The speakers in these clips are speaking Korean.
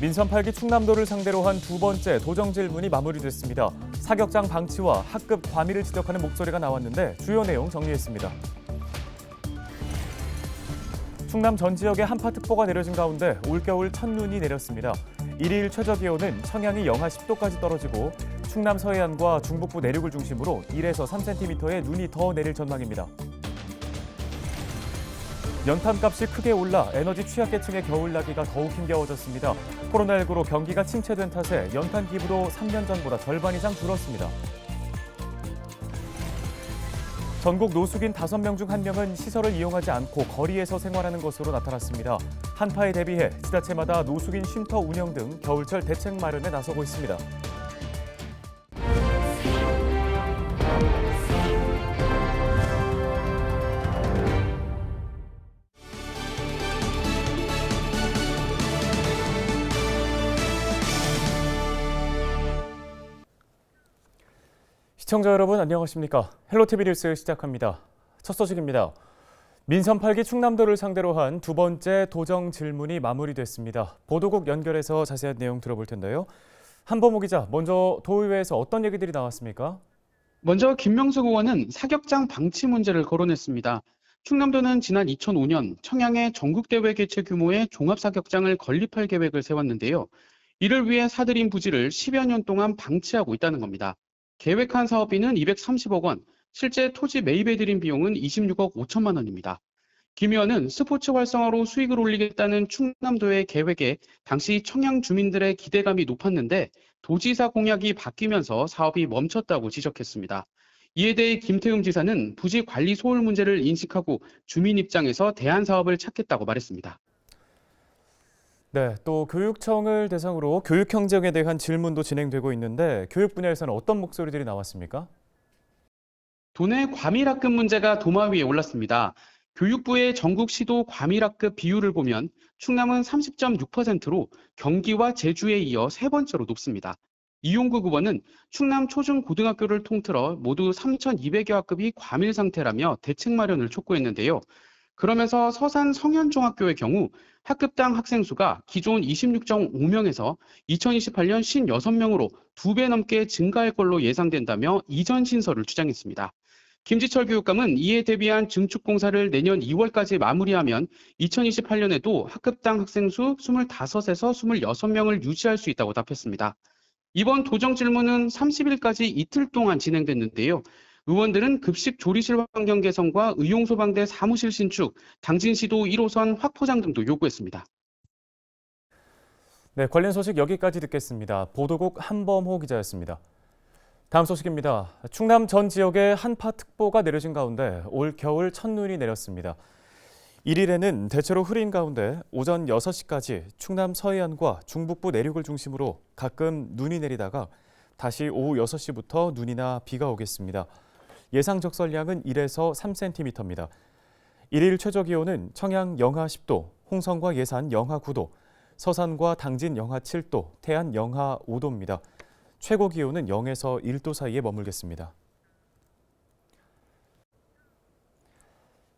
민선 8기 충남도를 상대로 한 두 번째 도정 질문이 마무리됐습니다. 사격장 방치와 학급 과밀을 지적하는 목소리가 나왔는데 주요 내용 정리했습니다. 충남 전 지역에 한파특보가 내려진 가운데 올겨울 첫눈이 내렸습니다. 일일 최저 기온은 청양이 영하 10도까지 떨어지고 충남 서해안과 중북부 내륙을 중심으로 1에서 3cm의 눈이 더 내릴 전망입니다. 연탄값이 크게 올라 에너지 취약계층의 겨울나기가 더욱 힘겨워졌습니다. 코로나19로 경기가 침체된 탓에 연탄 기부도 3년 전보다 절반 이상 줄었습니다. 전국 노숙인 5명 중 1명은 시설을 이용하지 않고 거리에서 생활하는 것으로 나타났습니다. 한파에 대비해 지자체마다 노숙인 쉼터 운영 등 겨울철 대책 마련에 나서고 있습니다. 시청자 여러분 안녕하십니까? 헬로티비 뉴스 시작합니다. 첫 소식입니다. 민선 8기 충남도를 상대로 한 두 번째 도정 질문이 마무리됐습니다. 보도국 연결해서 자세한 내용 들어볼 텐데요. 한범호 기자, 먼저 도의회에서 어떤 얘기들이 나왔습니까? 먼저 김명숙 의원은 사격장 방치 문제를 거론했습니다. 충남도는 지난 2005년 청양에 전국대회 개최 규모의 종합사격장을 건립할 계획을 세웠는데요. 이를 위해 사들인 부지를 10여 년 동안 방치하고 있다는 겁니다. 계획한 사업비는 230억 원, 실제 토지 매입에 들인 비용은 26억 5천만 원입니다. 김 의원은 스포츠 활성화로 수익을 올리겠다는 충남도의 계획에 당시 청양 주민들의 기대감이 높았는데 도지사 공약이 바뀌면서 사업이 멈췄다고 지적했습니다. 이에 대해 김태흠 지사는 부지 관리 소홀 문제를 인식하고 주민 입장에서 대안 사업을 찾겠다고 말했습니다. 네, 또 교육청을 대상으로 교육 행정에 대한 질문도 진행되고 있는데 교육 분야에서는 어떤 목소리들이 나왔습니까? 도내 과밀학급 문제가 도마 위에 올랐습니다. 교육부의 전국 시도 과밀학급 비율을 보면 충남은 30.6%로 경기와 제주에 이어 세 번째로 높습니다. 이용국 의원은 충남 초중 고등학교를 통틀어 모두 3,200여 학급이 과밀 상태라며 대책 마련을 촉구했는데요. 그러면서 서산 성현중학교의 경우 학급당 학생 수가 기존 26.5명에서 2028년 56명으로 두배 넘게 증가할 걸로 예상된다며 이전 신설을 주장했습니다. 김지철 교육감은 이에 대비한 증축 공사를 내년 2월까지 마무리하면 2028년에도 학급당 학생 수 25에서 26명을 유지할 수 있다고 답했습니다. 이번 도정 질문은 30일까지 이틀 동안 진행됐는데요. 의원들은 급식 조리실 환경 개선과 의용소방대 사무실 신축, 당진시도 1호선 확포장 등도 요구했습니다. 네, 관련 소식 여기까지 듣겠습니다. 보도국 한범호 기자였습니다. 다음 소식입니다. 충남 전 지역에 한파특보가 내려진 가운데 올 겨울 첫눈이 내렸습니다. 1일에는 대체로 흐린 가운데 오전 6시까지 충남 서해안과 중북부 내륙을 중심으로 가끔 눈이 내리다가 다시 오후 6시부터 눈이나 비가 오겠습니다. 예상 적설량은 1에서 3cm입니다. 1일 최저 기온은 청양 영하 10도, 홍성과 예산 영하 9도, 서산과 당진 영하 7도, 태안 영하 5도입니다. 최고 기온은 0에서 1도 사이에 머물겠습니다.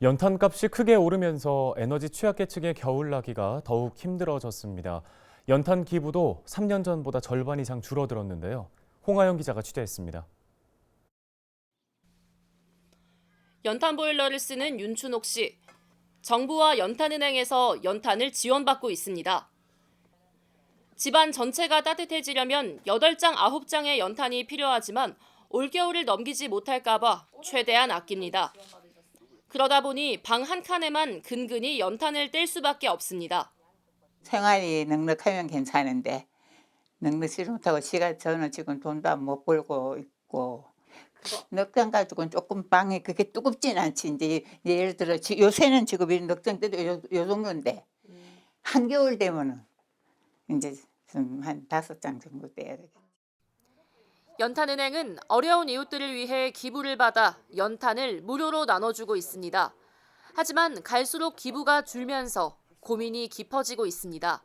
연탄값이 크게 오르면서 에너지 취약계층의 겨울나기가 더욱 힘들어졌습니다. 연탄 기부도 3년 전보다 절반 이상 줄어들었는데요. 홍하영 기자가 취재했습니다. 연탄 보일러를 쓰는 윤춘옥 씨. 정부와 연탄은행에서 연탄을 지원받고 있습니다. 집안 전체가 따뜻해지려면 8장, 9장의 연탄이 필요하지만 올겨울을 넘기지 못할까봐 최대한 아낍니다. 그러다 보니 방 한 칸에만 근근히 연탄을 뗄 수밖에 없습니다. 생활이 넉넉하면 괜찮은데 넉넉지 못하고 시간 저는 지금 돈도 못 벌고 있고 넉장 가지고는 조금 방이 그렇게 뜨겁진 않지 이제 예를 들어 지- 요새는 지금 이 넉장 때도 요, 요 정도인데 한겨울 되면은 이제 좀 한 다섯 장 정도 떼야 되겠다. 연탄은행은 어려운 이웃들을 위해 기부를 받아 연탄을 무료로 나눠주고 있습니다. 하지만 갈수록 기부가 줄면서 고민이 깊어지고 있습니다.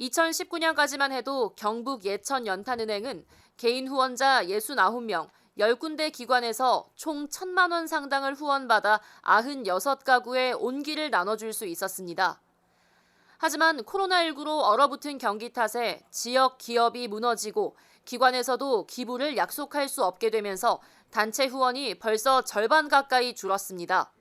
2019년까지만 해도 경북 예천 연탄은행은 개인 후원자 69명, 10군데 기관에서 총 1천만 원 상당을 후원받아 96가구에 온기를 나눠줄 수 있었습니다. 하지만 코로나19로 얼어붙은 경기 탓에 지역 기업이 무너지고 기관에서도 기부를 약속할 수 없게 되면서 단체 후원이 벌써 절반 가까이 줄었습니다.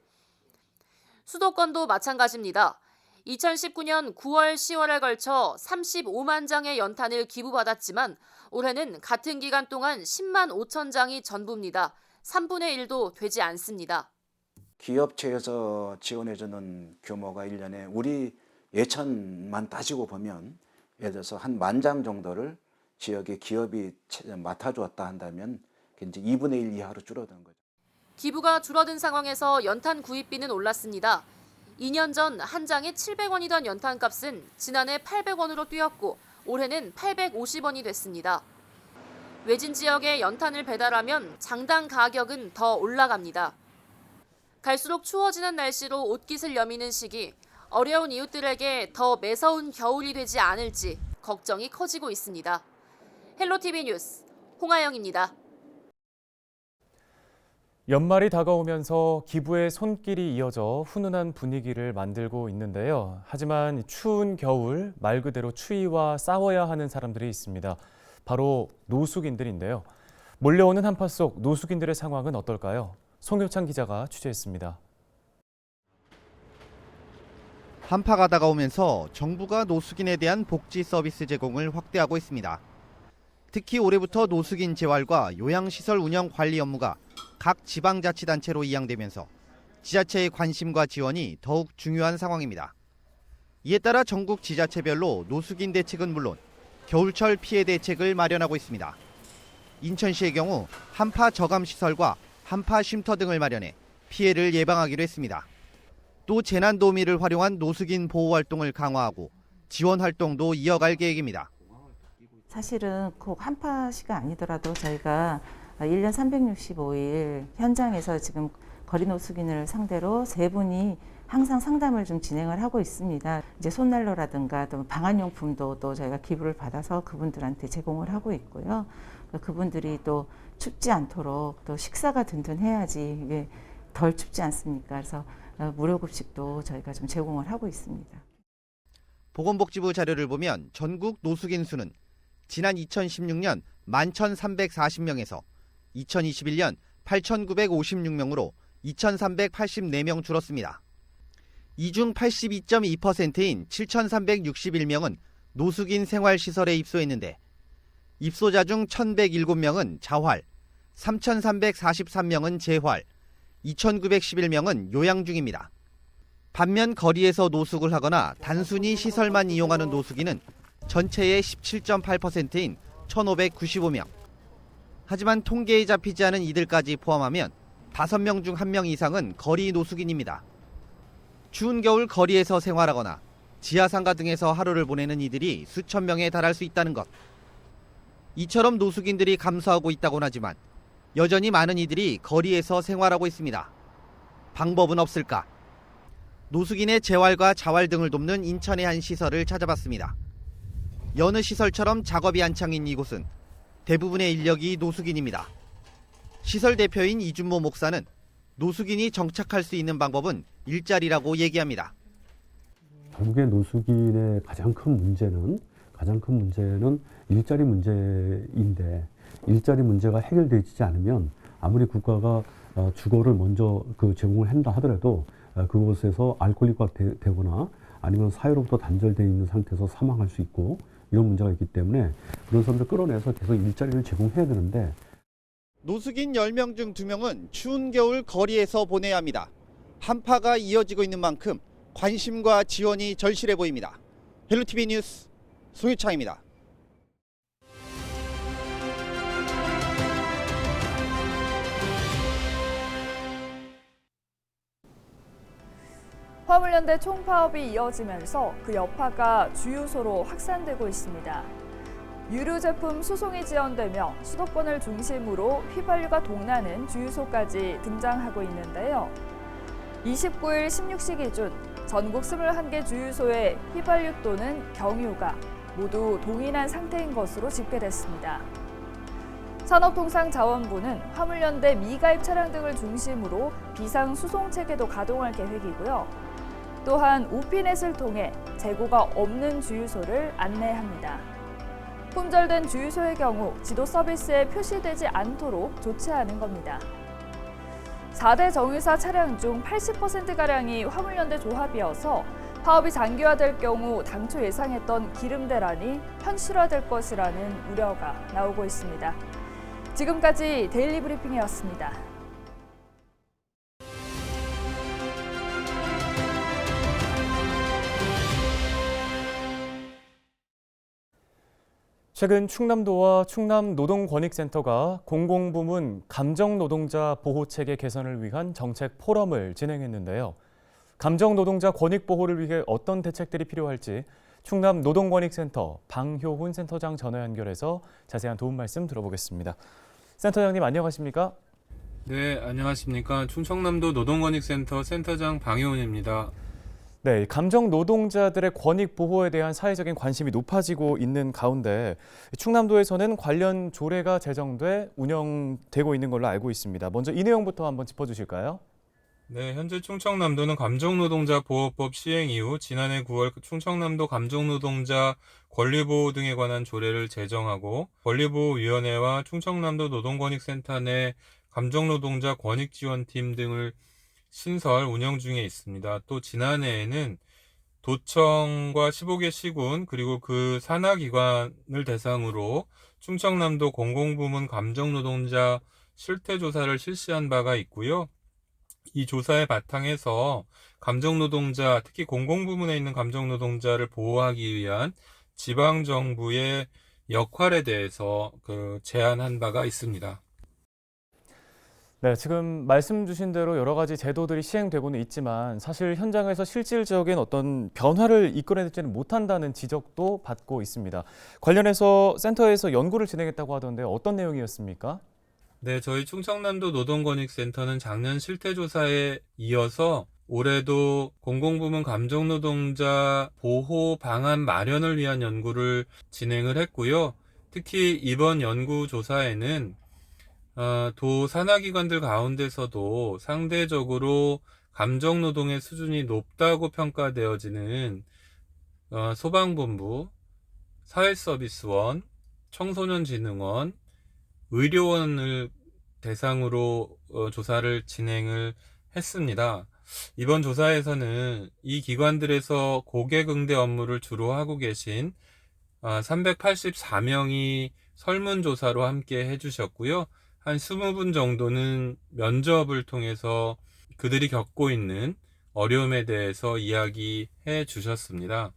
수도권도 마찬가지입니다. 2019년 9월, 10월에 걸쳐 35만 장의 연탄을 기부받았지만 올해는 같은 기간 동안 10만 5천 장이 전부입니다. 3분의 1도 되지 않습니다. 기업체에서 지원해주는 규모가 일년에 우리 예천만 따지고 보면 예를 들어서 한 만 장 정도를 지역의 기업이 채- 맡아주었다 한다면 이제 2분의 1 이하로 줄어든 거죠. 기부가 줄어든 상황에서 연탄 구입비는 올랐습니다. 2년 전 한 장에 700원이던 연탄 값은 지난해 800원으로 뛰었고 올해는 850원이 됐습니다. 외진 지역에 연탄을 배달하면 장당 가격은 더 올라갑니다. 갈수록 추워지는 날씨로 옷깃을 여미는 시기, 어려운 이웃들에게 더 매서운 겨울이 되지 않을지 걱정이 커지고 있습니다. 헬로티비 뉴스 홍아영입니다. 연말이 다가오면서 기부의 손길이 이어져 훈훈한 분위기를 만들고 있는데요. 하지만 추운 겨울 말 그대로 추위와 싸워야 하는 사람들이 있습니다. 바로 노숙인들인데요. 몰려오는 한파 속 노숙인들의 상황은 어떨까요? 송효창 기자가 취재했습니다. 한파가 다가오면서 정부가 노숙인에 대한 복지 서비스 제공을 확대하고 있습니다. 특히 올해부터 노숙인 재활과 요양시설 운영 관리 업무가 각 지방자치단체로 이양되면서 지자체의 관심과 지원이 더욱 중요한 상황입니다. 이에 따라 전국 지자체별로 노숙인 대책은 물론 겨울철 피해 대책을 마련하고 있습니다. 인천시의 경우 한파 저감 시설과 한파 쉼터 등을 마련해 피해를 예방하기로 했습니다. 또 재난 도우미를 활용한 노숙인 보호 활동을 강화하고 지원 활동도 이어갈 계획입니다. 사실은 꼭 한파시가 아니더라도 저희가 1년 365일 현장에서 지금 거리 노숙인을 상대로 세 분이 항상 상담을 좀 진행을 하고 있습니다. 이제 손난로라든가 또 방한용품도 또 저희가 기부를 받아서 그분들한테 제공을 하고 있고요. 그분들이 또 춥지 않도록 또 식사가 든든해야지 이게 덜 춥지 않습니까? 그래서 어, 무료급식도 저희가 좀 제공을 하고 있습니다. 보건복지부 자료를 보면 전국 노숙인 수는 지난 2016년 11,340명에서 2021년 8,956명으로 2,384명 줄었습니다. 이 중 82.2%인 7,361명은 노숙인 생활시설에 입소했는데 입소자 중 1,107명은 자활, 3,343명은 재활, 2,911명은 요양 중입니다. 반면 거리에서 노숙을 하거나 단순히 시설만 이용하는 노숙인은 전체의 17.8%인 1,595명. 하지만 통계에 잡히지 않은 이들까지 포함하면 5명 중 1명 이상은 거리 노숙인입니다. 추운 겨울 거리에서 생활하거나 지하상가 등에서 하루를 보내는 이들이 수천 명에 달할 수 있다는 것. 이처럼 노숙인들이 감소하고 있다곤 하지만 여전히 많은 이들이 거리에서 생활하고 있습니다. 방법은 없을까? 노숙인의 재활과 자활 등을 돕는 인천의 한 시설을 찾아봤습니다. 여느 시설처럼 작업이 한창인 이곳은 대부분의 인력이 노숙인입니다. 시설 대표인 이준모 목사는 노숙인이 정착할 수 있는 방법은 일자리라고 얘기합니다. 결국에 노숙인의 가장 큰 문제는 가장 큰 문제는 일자리 문제인데 일자리 문제가 해결되지 않으면 아무리 국가가 어, 주거를 먼저 그 제공을 한다 하더라도 어, 그곳에서 알코올릭화 되- 되거나 아니면 사회로부터 단절되어 있는 상태에서 사망할 수 있고 이런 문제가 있기 때문에 그런 사람들 끌어내서 계속 일자리를 제공해야 되는데 노숙인 10명 중 2명은 추운 겨울 거리에서 보내야 합니다. 한파가 이어지고 있는 만큼 관심과 지원이 절실해 보입니다. 헬로티비 뉴스 송유창입니다. 화물연대 총파업이 이어지면서 그 여파가 주유소로 확산되고 있습니다. 유류 제품 수송이 지연되며 수도권을 중심으로 휘발유가 동나는 주유소까지 등장하고 있는데요. 29일 16시 기준 전국 21개 주유소의 휘발유 또는 경유가 모두 동일한 상태인 것으로 집계됐습니다. 산업통상자원부는 화물연대 미가입 차량 등을 중심으로 비상 수송 체계도 가동할 계획이고요. 또한 오피넷을 통해 재고가 없는 주유소를 안내합니다. 품절된 주유소의 경우 지도 서비스에 표시되지 않도록 조치하는 겁니다. 4대 정유사 차량 중 80%가량이 화물연대 조합이어서 파업이 장기화될 경우 당초 예상했던 기름 대란이 현실화될 것이라는 우려가 나오고 있습니다. 지금까지 데일리 브리핑이었습니다. 최근 충남도와 충남노동권익센터가 공공부문 감정노동자 보호체계 개선을 위한 정책 포럼을 진행했는데요. 감정노동자 권익 보호를 위해 어떤 대책들이 필요할지 충남노동권익센터 방효훈 센터장 전화 연결해서 자세한 도움 말씀 들어보겠습니다. 센터장님 안녕하십니까? 네, 안녕하십니까. 충청남도 노동권익센터 센터장 방효훈입니다. 네, 감정 노동자들의 권익 보호에 대한 사회적인 관심이 높아지고 있는 가운데 충남도에서는 관련 조례가 제정돼 운영되고 있는 걸로 알고 있습니다. 먼저 이 내용부터 한번 짚어주실까요? 네, 현재 충청남도는 감정노동자 보호법 시행 이후 지난해 9월 충청남도 감정노동자 권리보호 등에 관한 조례를 제정하고 권리보호위원회와 충청남도 노동권익센터 내 감정노동자 권익지원팀 등을 신설 운영 중에 있습니다. 또 지난해에는 도청과 15개 시군 그리고 그 산하기관을 대상으로 충청남도 공공부문 감정노동자 실태조사를 실시한 바가 있고요. 이 조사의 바탕에서 감정노동자, 특히 공공부문에 있는 감정노동자를 보호하기 위한 지방정부의 역할에 대해서 그 제안한 바가 있습니다. 네, 지금 말씀 주신 대로 여러 가지 제도들이 시행되고는 있지만 사실 현장에서 실질적인 어떤 변화를 이끌어내지는 못한다는 지적도 받고 있습니다. 관련해서 센터에서 연구를 진행했다고 하던데 어떤 내용이었습니까? 네, 저희 충청남도 노동권익센터는 작년 실태조사에 이어서 올해도 공공부문 감정노동자 보호 방안 마련을 위한 연구를 진행을 했고요. 특히 이번 연구 조사에는 어, 도 산하기관들 가운데서도 상대적으로 감정노동의 수준이 높다고 평가되어지는 어, 소방본부, 사회서비스원, 청소년진흥원, 의료원을 대상으로 어, 조사를 진행을 했습니다. 이번 조사에서는 이 기관들에서 고객 응대 업무를 주로 하고 계신 384명이 설문조사로 함께 해주셨고요. 한 20분 정도는 면접을 통해서 그들이 겪고 있는 어려움에 대해서 이야기해 주셨습니다.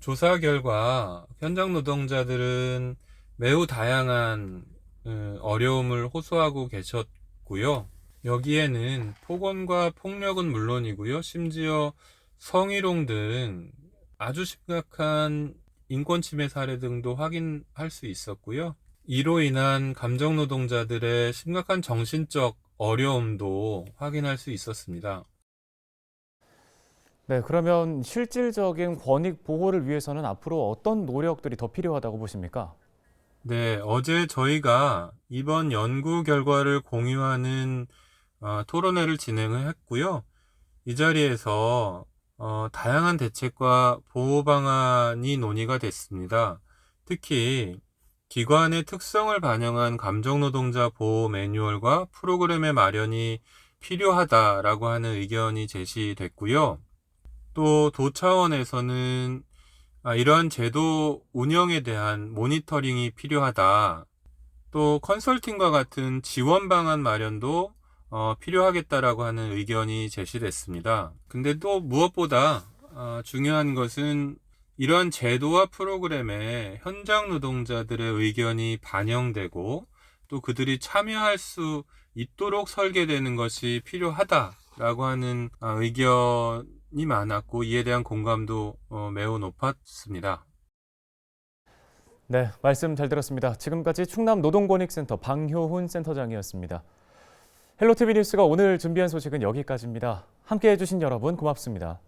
조사 결과 현장 노동자들은 매우 다양한 어, 어려움을 호소하고 계셨고요. 여기에는 폭언과 폭력은 물론이고요. 심지어 성희롱 등 아주 심각한 인권 침해 사례 등도 확인할 수 있었고요. 이로 인한 감정 노동자들의 심각한 정신적 어려움도 확인할 수 있었습니다. 네, 그러면 실질적인 권익 보호를 위해서는 앞으로 어떤 노력들이 더 필요하다고 보십니까? 네, 어제 저희가 이번 연구 결과를 공유하는 어, 토론회를 진행을 했고요. 이 자리에서 어, 다양한 대책과 보호 방안이 논의가 됐습니다. 특히 기관의 특성을 반영한 감정노동자 보호 매뉴얼과 프로그램의 마련이 필요하다라고 하는 의견이 제시됐고요. 또 도 차원에서는 아, 이러한 제도 운영에 대한 모니터링이 필요하다. 또 컨설팅과 같은 지원 방안 마련도 어, 필요하겠다라고 하는 의견이 제시됐습니다. 근데 또 무엇보다 어, 중요한 것은 이러한 제도와 프로그램에 현장 노동자들의 의견이 반영되고 또 그들이 참여할 수 있도록 설계되는 것이 필요하다라고 하는 아, 의견이 많았고 이에 대한 공감도 어, 매우 높았습니다. 네, 말씀 잘 들었습니다. 지금까지 충남 노동권익센터 방효훈 센터장이었습니다. 헬로티비 뉴스가 오늘 준비한 소식은 여기까지입니다. 함께 해 주신 여러분 고맙습니다.